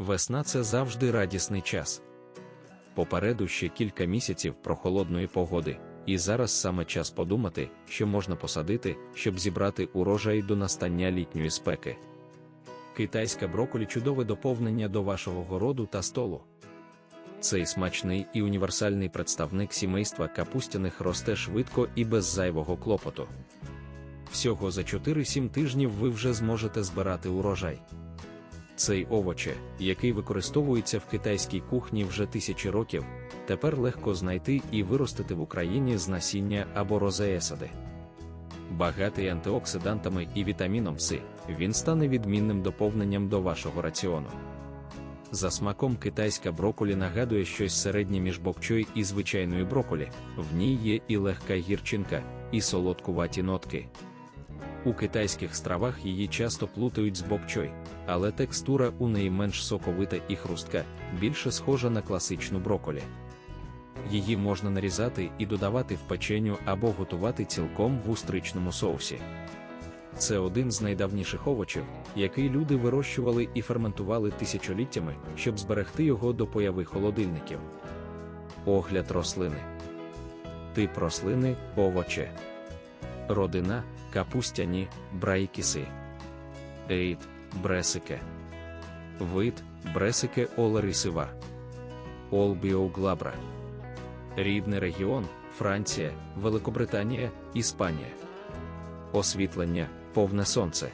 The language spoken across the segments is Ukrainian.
Весна це завжди радісний час. Попереду ще кілька місяців прохолодної погоди, і зараз саме час подумати, що можна посадити, щоб зібрати урожай до настання літньої спеки. Китайська броколі чудове доповнення до вашого городу та столу. Цей смачний і універсальний представник сімейства капустяних росте швидко і без зайвого клопоту. Всього за 4-7 тижнів ви вже зможете збирати урожай. Цей овоче, який використовується в китайській кухні вже тисячі років, тепер легко знайти і виростити в Україні з насіння або розеесади. Багатий антиоксидантами і вітаміном С, він стане відмінним доповненням до вашого раціону. За смаком китайська броколі нагадує щось середнє між бокчой і звичайною броколі, в ній є і легка гірчинка, і солодкуваті нотки. У китайських стравах її часто плутають з бокчой, але текстура у неї менш соковита і хрустка, більше схожа на класичну броколі. Її можна нарізати і додавати в печеню або готувати цілком в устричному соусі. Це один з найдавніших овочів, який люди вирощували і ферментували тисячоліттями, щоб зберегти його до появи холодильників. Огляд рослини. Тип рослини овоче. Родина капустяні, брайкіси. Ейт бресике. Вид бресике олерисива. Олбіоглабра. Рідний регіон Франція, Великобританія, Іспанія. Освітлення повне сонце.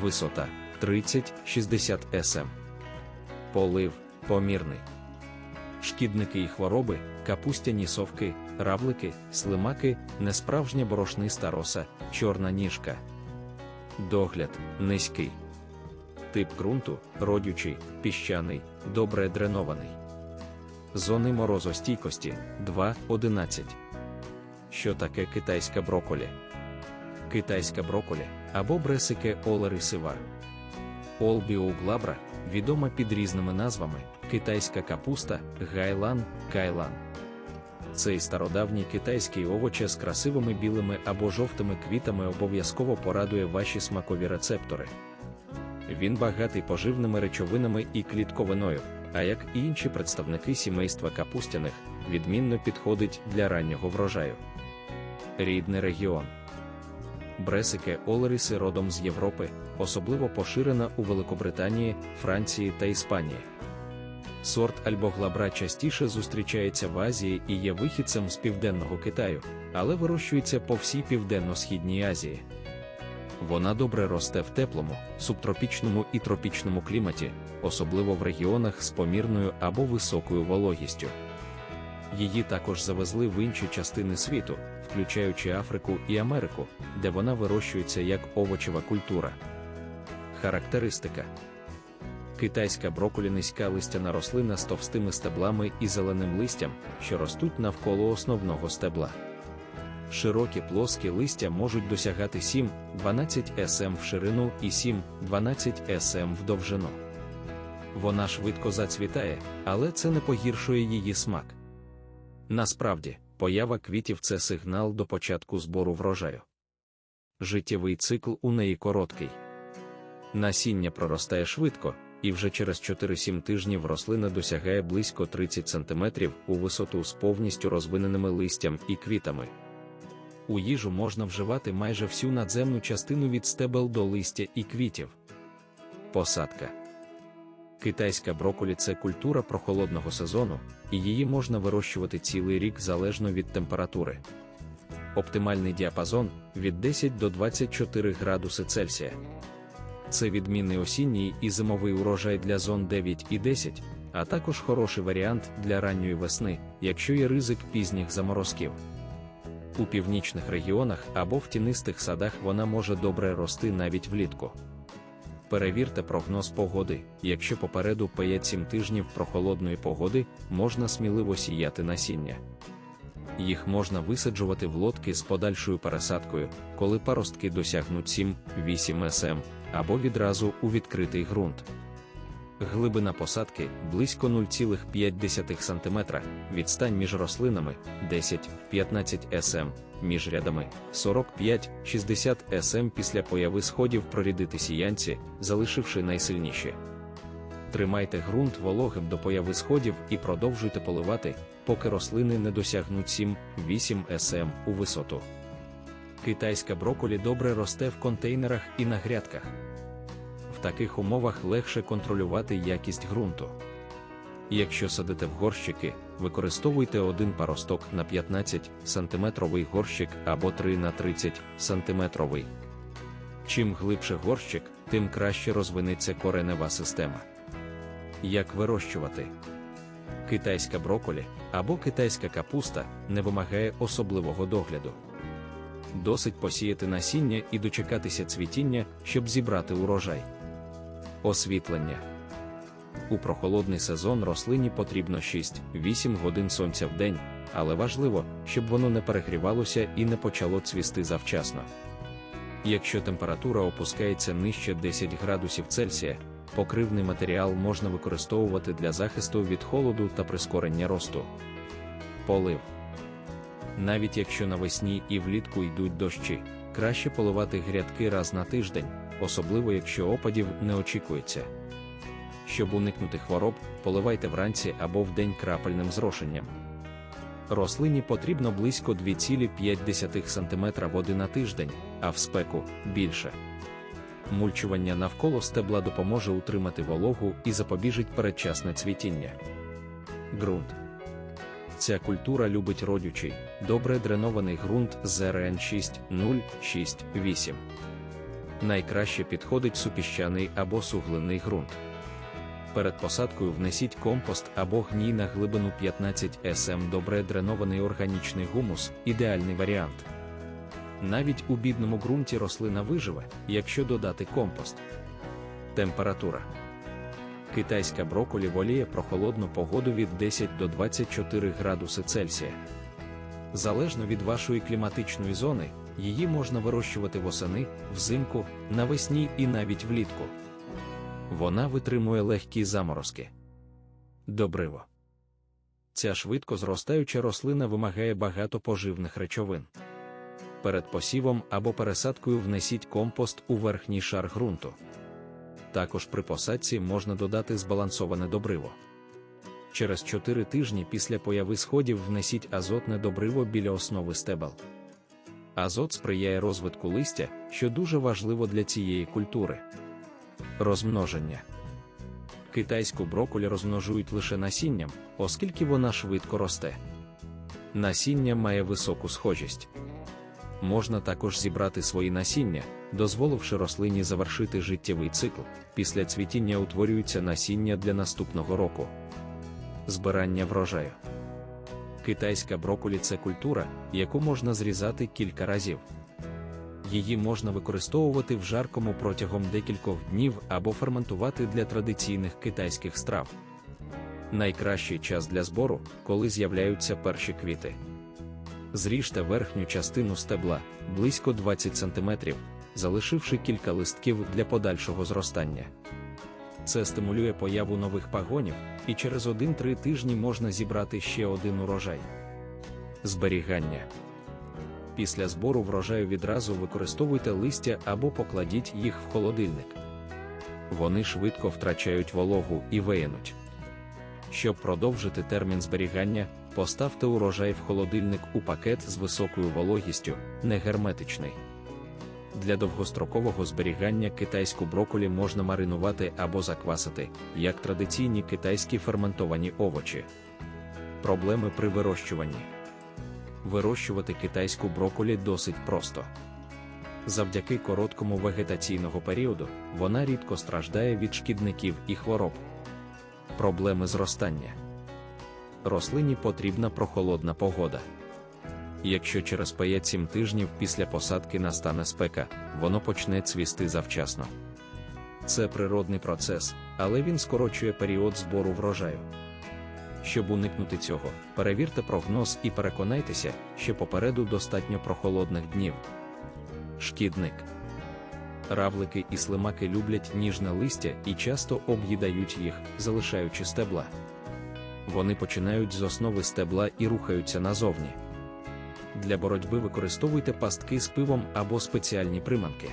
Висота 30-60 см. Полив помірний. Шкідники і хвороби, капустяні совки, равлики, слимаки, несправжня борошниста роса, чорна ніжка. Догляд низький. Тип ґрунту родючий, піщаний, добре дренований. Зони морозостійкості 2-11. Що таке китайська броколі? Китайська броколі або бресике олерисива. Олбіоглабра відома під різними назвами китайська капуста, гайлан, кайлан. Цей стародавній китайський овоче з красивими білими або жовтими квітами обов'язково порадує ваші смакові рецептори. Він багатий поживними речовинами і клітковиною, а як і інші представники сімейства капустяних, відмінно підходить для раннього врожаю. Рідний регіон. Бресике олеріси родом з Європи, особливо поширена у Великобританії, Франції та Іспанії. Сорт альбоглабра частіше зустрічається в Азії і є вихідцем з південного Китаю, але вирощується по всій південно-східній Азії. Вона добре росте в теплому, субтропічному і тропічному кліматі, особливо в регіонах з помірною або високою вологістю. Її також завезли в інші частини світу, включаючи Африку і Америку, де вона вирощується як овочева культура. Характеристика Китайська броколі низька листяна рослина з товстими стеблами і зеленим листям, що ростуть навколо основного стебла. Широкі плоскі листя можуть досягати 7-12 см в ширину і 7-12 см в довжину. Вона швидко зацвітає, але це не погіршує її смак. Насправді, поява квітів це сигнал до початку збору врожаю. Життєвий цикл у неї короткий. Насіння проростає швидко, і вже через 4-7 тижнів рослина досягає близько 30 см у висоту з повністю розвиненими листям і квітами. У їжу можна вживати майже всю надземну частину від стебел до листя і квітів. Посадка Китайська броколі це культура прохолодного сезону, і її можна вирощувати цілий рік залежно від температури. Оптимальний діапазон від 10 до 24 градуси Цельсія. Це відмінний осінній і зимовий урожай для зон 9 і 10, а також хороший варіант для ранньої весни, якщо є ризик пізніх заморозків. У північних регіонах або в тінистих садах вона може добре рости навіть влітку. Перевірте прогноз погоди, якщо попереду 5-7 тижнів прохолодної погоди, можна сміливо сіяти насіння. Їх можна висаджувати в лодки з подальшою пересадкою, коли паростки досягнуть 7-8 см, або відразу у відкритий ґрунт. Глибина посадки близько 0,5 см, відстань між рослинами 10-15 см, між рядами 45-60 см після появи сходів прорідити сіянці, залишивши найсильніші. Тримайте ґрунт вологим до появи сходів і продовжуйте поливати, поки рослини не досягнуть 7-8 см у висоту. Китайська броколі добре росте в контейнерах і на грядках. Таких умовах легше контролювати якість ґрунту. Якщо садите в горщики, використовуйте один паросток на 15 см горщик або 3 на 30 см. Чим глибше горщик, тим краще розвинеться коренева система. Як вирощувати? Китайська броколі або китайська капуста не вимагає особливого догляду. Досить посіяти насіння і дочекатися цвітіння, щоб зібрати урожай. Освітлення. У прохолодний сезон рослині потрібно 6-8 годин сонця в день, але важливо, щоб воно не перегрівалося і не почало цвісти завчасно. Якщо температура опускається нижче 10 градусів Цельсія, покривний матеріал можна використовувати для захисту від холоду та прискорення росту. Полив. Навіть якщо навесні і влітку йдуть дощі, краще поливати грядки раз на тиждень, особливо якщо опадів не очікується. Щоб уникнути хвороб, поливайте вранці або вдень крапельним зрошенням. Рослині потрібно близько 2,5 см води на тиждень, а в спеку більше. Мульчування навколо стебла допоможе утримати вологу і запобіжить передчасне цвітіння. Ґрунт. Ця культура любить родючий, добре дренований ґрунт з РН 6,0,6,8. Найкраще підходить супіщаний або суглинний ґрунт. Перед посадкою внесіть компост або гній на глибину 15 см добре дренований органічний гумус ідеальний варіант. Навіть у бідному ґрунті рослина виживе, якщо додати компост. Температура. Китайська броколі воліє прохолодну погоду від 10 до 24 градуси Цельсія. Залежно від вашої кліматичної зони, її можна вирощувати восени, взимку, навесні і навіть влітку. Вона витримує легкі заморозки. Добриво. Ця швидко зростаюча рослина вимагає багато поживних речовин. Перед посівом або пересадкою внесіть компост у верхній шар ґрунту. Також при посадці можна додати збалансоване добриво. Через 4 тижні після появи сходів внесіть азотне добриво біля основи стебел. Азот сприяє розвитку листя, що дуже важливо для цієї культури. Розмноження. Китайську броколі розмножують лише насінням, оскільки вона швидко росте. Насіння має високу схожість. Можна також зібрати свої насіння, дозволивши рослині завершити життєвий цикл. Після цвітіння утворюються насіння для наступного року. Збирання врожаю. Китайська броколі це культура, яку можна зрізати кілька разів. Її можна використовувати в жаркому протягом декількох днів або ферментувати для традиційних китайських страв. Найкращий час для збору, коли з'являються перші квіти. Зріжте верхню частину стебла близько 20 см, залишивши кілька листків для подальшого зростання. Це стимулює появу нових пагонів, і через 1-3 тижні можна зібрати ще один урожай. Зберігання. Після збору врожаю відразу використовуйте листя або покладіть їх в холодильник. Вони швидко втрачають вологу і виянуть. Щоб продовжити термін зберігання, поставте урожай в холодильник у пакет з високою вологістю, не герметичний. Для довгострокового зберігання китайську броколі можна маринувати або заквасити, як традиційні китайські ферментовані овочі. Проблеми при вирощуванні. Вирощувати китайську броколі досить просто. Завдяки короткому вегетаційного періоду вона рідко страждає від шкідників і хвороб. Проблеми зростання. Рослині потрібна прохолодна погода. Якщо через 5-7 тижнів після посадки настане спека, воно почне цвісти завчасно. Це природний процес, але він скорочує період збору врожаю. Щоб уникнути цього, перевірте прогноз і переконайтеся, що попереду достатньо прохолодних днів. Шкідник. Равлики і слимаки люблять ніжне листя і часто об'їдають їх, залишаючи стебла. Вони починають з основи стебла і рухаються назовні. Для боротьби використовуйте пастки з пивом або спеціальні приманки.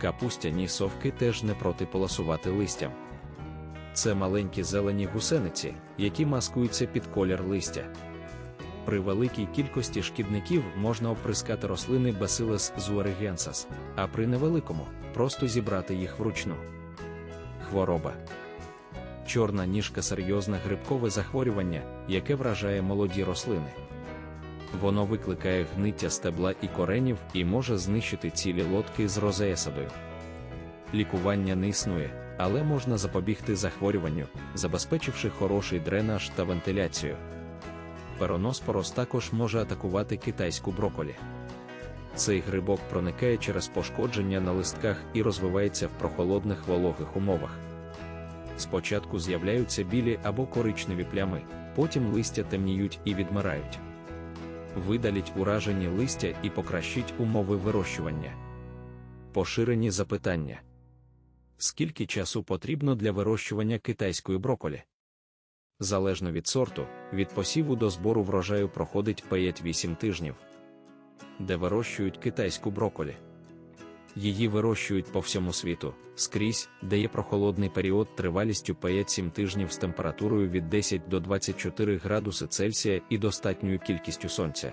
Капустяні совки теж не проти полосувати листям. Це маленькі зелені гусениці, які маскуються під колір листя. При великій кількості шкідників можна оприскати рослини Bacillus zuaregensis, а при невеликому просто зібрати їх вручну. Хвороба. Чорна ніжка серйозне грибкове захворювання, яке вражає молоді рослини. Воно викликає гниття стебла і коренів і може знищити цілі лодки з розеесадою. Лікування не існує, але можна запобігти захворюванню, забезпечивши хороший дренаж та вентиляцію. Пероноспорос також може атакувати китайську броколі. Цей грибок проникає через пошкодження на листках і розвивається в прохолодних вологих умовах. Спочатку з'являються білі або коричневі плями, потім листя темніють і відмирають. Видаліть уражені листя і покращіть умови вирощування. Поширені запитання. Скільки часу потрібно для вирощування китайської броколі? Залежно від сорту, від посіву до збору врожаю проходить 5-8 тижнів. Де вирощують китайську броколі? Її вирощують по всьому світу, скрізь, де є прохолодний період тривалістю 5-7 тижнів з температурою від 10 до 24 градуси Цельсія і достатньою кількістю сонця.